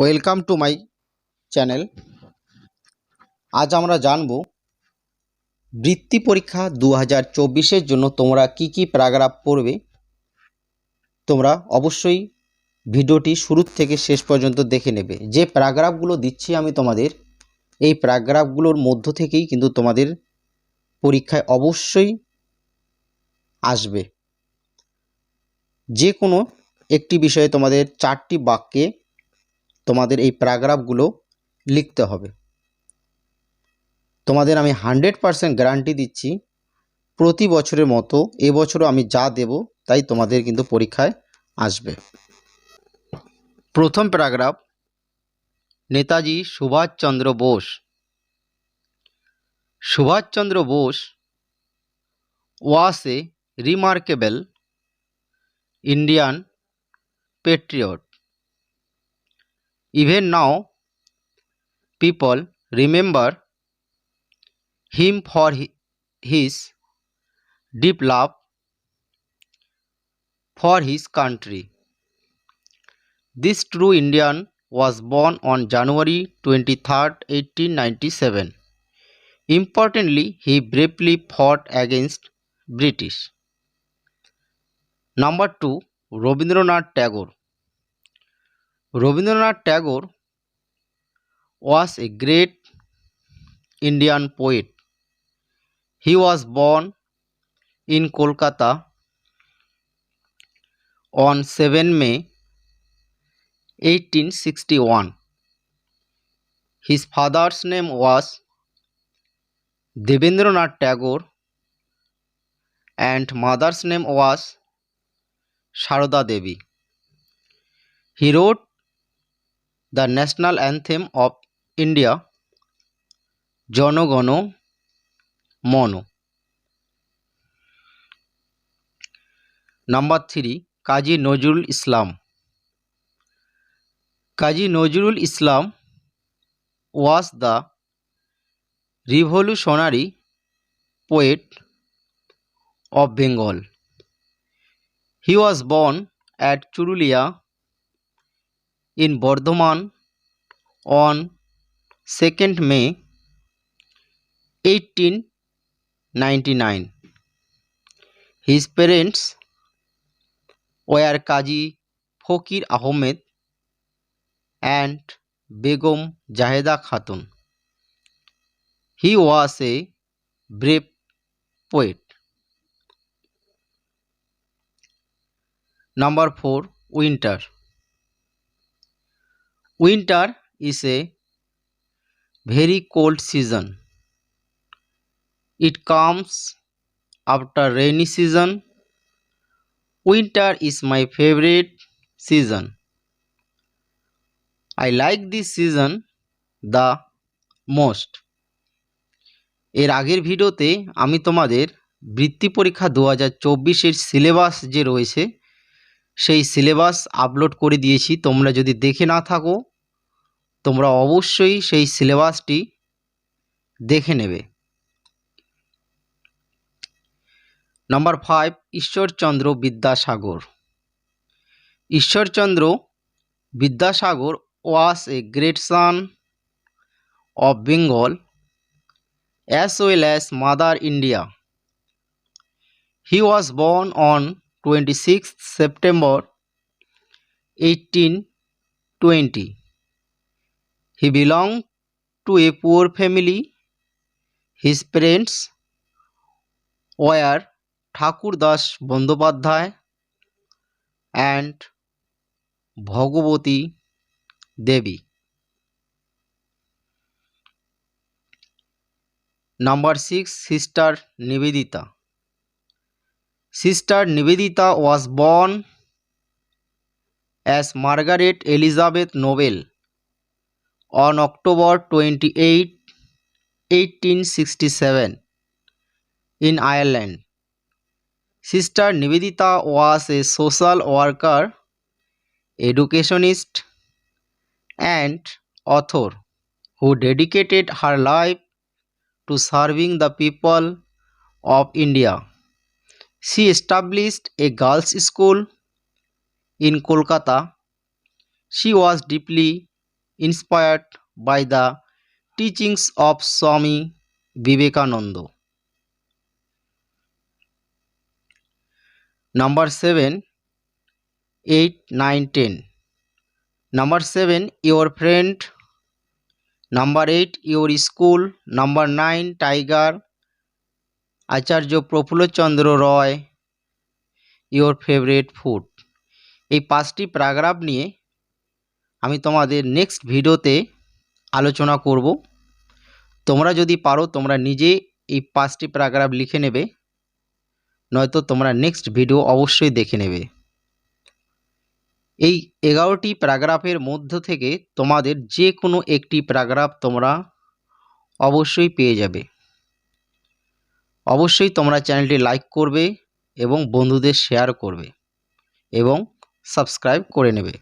Welcome to my channel আজ আমরা জানব বৃত্তি পরীক্ষা দু হাজার চব্বিশের জন্য তোমরা কি কি প্যারাগ্রাফ পড়বে তোমরা অবশ্যই ভিডিওটি শুরু থেকে শেষ পর্যন্ত দেখে নেবে যে প্যারাগ্রাফগুলো দিচ্ছি আমি তোমাদের এই প্যারাগ্রাফগুলোর মধ্য থেকেই কিন্তু তোমাদের পরীক্ষায় অবশ্যই আসবে যে কোনো একটি বিষয়ে তোমাদের চারটি বাক্যে তোমাদের এই প্যারাগ্রাফগুলো লিখতে হবে তোমাদের আমি হান্ড্রেড পারসেন্ট গ্যারান্টি দিচ্ছি প্রতি বছরের মতো এবছরও আমি যা দেব তাই তোমাদের কিন্তু পরীক্ষায় আসবে প্রথম paragraph Netaji Subhash Chandra Bose Subhash Chandra Bose was a remarkable Indian patriot Even now, people remember him for his deep love for his country. This true Indian was born on January 23, 1897. Importantly, he bravely fought against British. Number 2. Rabindranath Tagore Rabindranath Tagore was a great Indian poet. He was born in Kolkata on 7 May 1861. His father's name was Debendranath Tagore and mother's name was Sharoda Devi. He wrote the national anthem of India Jana Gana Mana number three Kazi Nazrul Islam Kazi Nazrul Islam was the revolutionary poet of Bengal he was born at Churulia in Bardhaman on 2nd May 1899. His parents were Kaji Fokir Ahomed and Begum Jaheda Khatun. He was a brave poet. Number 4 Winter winter is a very cold season it comes after rainy season winter is my favourite season I like this season the most এর আগের ভিডিওতে আমি তোমাদের বৃত্তি পরীক্ষা দু হাজার চব্বিশের সিলেবাস যে রয়েছে সেই সিলেবাস আপলোড করে দিয়েছি তোমরা যদি দেখে না থাকো তোমরা অবশ্যই সেই সিলেবাসটি দেখে নেবে number five Ishwar Chandra Vidyasagar Ishwar Chandra Vidyasagar was a great son of Bengal as well as mother India he was born on twenty six September eighteen twenty he belong to a poor family his parents were Thakurdas Bandyopadhyay and Bhagabati Devi number six sister Nivedita sister Nivedita was born as Margaret Elizabeth Noble on October 28, 1867 in Ireland. Sister Nivedita was a social worker, educationist, and author who dedicated her life to serving the people of India. She established a girls' school in Kolkata. She was deeply inspired by the teachings of Swami Vivekananda number seven eight nine ten number seven your friend number eight your school number nine tiger Acharya Prafulla Chandra Ray your favourite food এই পাঁচটি paragraph নিয়ে আমি তোমাদের next ভিডিওতে আলোচনা করব তোমরা যদি পারো তোমরা নিজে এই পাঁচটি প্যারাগ্রাফ লিখে নেবে নয়তো তোমরা নেক্সট ভিডিও অবশ্যই দেখে নেবে এই এগারোটি প্যারাগ্রাফের মধ্য থেকে তোমাদের যে কোনো একটি প্যারাগ্রাফ তোমরা অবশ্যই পেয়ে যাবে অবশ্যই তোমরা চ্যানেলটি লাইক করবে এবং বন্ধুদের শেয়ার করবে এবং সাবস্ক্রাইব করে নেবে